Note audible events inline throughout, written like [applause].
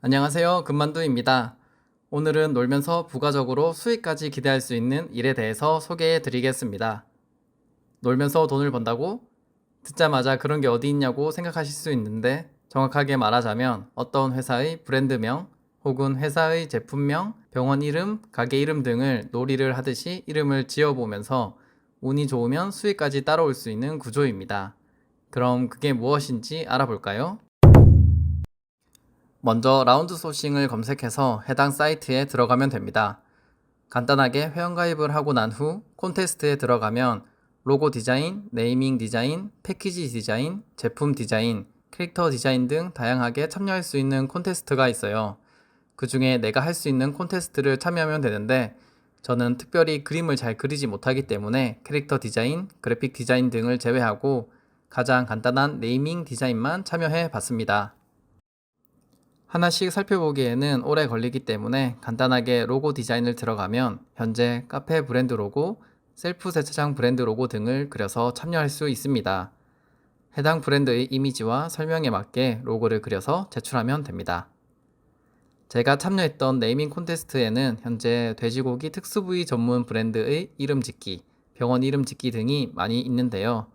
안녕하세요. 금만두입니다. 오늘은 놀면서 부가적으로 수익까지 기대할 수 있는 일에 대해서 소개해 드리겠습니다. 놀면서 돈을 번다고? 듣자마자 그런 게 어디 있냐고 생각하실 수 있는데 정확하게 말하자면 어떤 회사의 브랜드명 혹은 회사의 제품명, 병원 이름, 가게 이름 등을 놀이를 하듯이 이름을 지어보면서 운이 좋으면 수익까지 따라올 수 있는 구조입니다. 그럼 그게 무엇인지 알아볼까요? 먼저 라운드 소싱을 검색해서 해당 사이트에 들어가면 됩니다. 간단하게 회원가입을 하고 난 후 콘테스트에 들어가면 로고 디자인, 네이밍 디자인, 패키지 디자인, 제품 디자인, 캐릭터 디자인 등 다양하게 참여할 수 있는 콘테스트가 있어요. 그 중에 내가 할 수 있는 콘테스트를 참여하면 되는데 저는 특별히 그림을 잘 그리지 못하기 때문에 캐릭터 디자인, 그래픽 디자인 등을 제외하고 가장 간단한 네이밍 디자인만 참여해 봤습니다. 하나씩 살펴보기에는 오래 걸리기 때문에 간단하게 로고 디자인을 들어가면 현재 카페 브랜드 로고, 셀프 세차장 브랜드 로고 등을 그려서 참여할 수 있습니다. 해당 브랜드의 이미지와 설명에 맞게 로고를 그려서 제출하면 됩니다. 제가 참여했던 네이밍 콘테스트에는 현재 돼지고기 특수부위 전문 브랜드의 이름 짓기, 병원 이름 짓기 등이 많이 있는데요.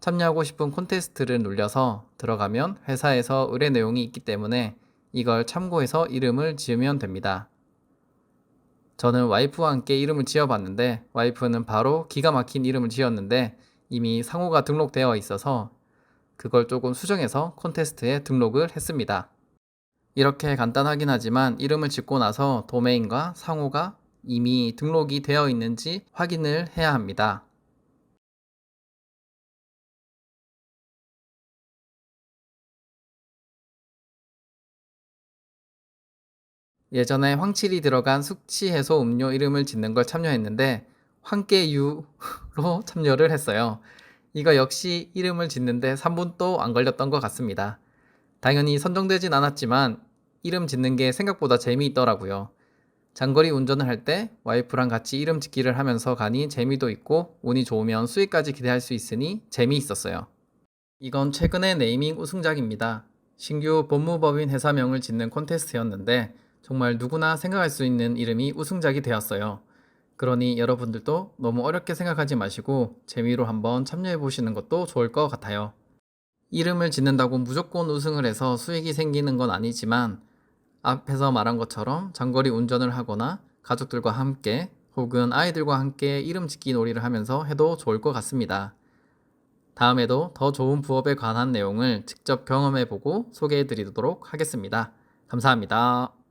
참여하고 싶은 콘테스트를 눌려서 들어가면 회사에서 의뢰 내용이 있기 때문에 이걸 참고해서 이름을 지으면 됩니다. 저는 와이프와 함께 이름을 지어봤는데 와이프는 바로 기가 막힌 이름을 지었는데 이미 상호가 등록되어 있어서 그걸 조금 수정해서 콘테스트에 등록을 했습니다. 이렇게 간단하긴 하지만 이름을 짓고 나서 도메인과 상호가 이미 등록이 되어 있는지 확인을 해야 합니다. 예전에 황칠이 들어간 숙취 해소 음료 이름을 짓는 걸 참여했는데 황깨유로 [laughs] 참여를 했어요. 이거 역시 이름을 짓는데 3분도 안 걸렸던 것 같습니다. 당연히 선정되진 않았지만 이름 짓는 게 생각보다 재미있더라고요. 장거리 운전을 할 때 와이프랑 같이 이름 짓기를 하면서 가니 재미도 있고 운이 좋으면 수익까지 기대할 수 있으니 재미있었어요. 이건 최근의 네이밍 우승작입니다. 신규 법무법인 회사명을 짓는 콘테스트였는데 정말 누구나 생각할 수 있는 이름이 우승작이 되었어요. 그러니 여러분들도 너무 어렵게 생각하지 마시고 재미로 한번 참여해 보시는 것도 좋을 것 같아요. 이름을 짓는다고 무조건 우승을 해서 수익이 생기는 건 아니지만 앞에서 말한 것처럼 장거리 운전을 하거나 가족들과 함께 혹은 아이들과 함께 이름 짓기 놀이를 하면서 해도 좋을 것 같습니다. 다음에도 더 좋은 부업에 관한 내용을 직접 경험해 보고 소개해 드리도록 하겠습니다. 감사합니다.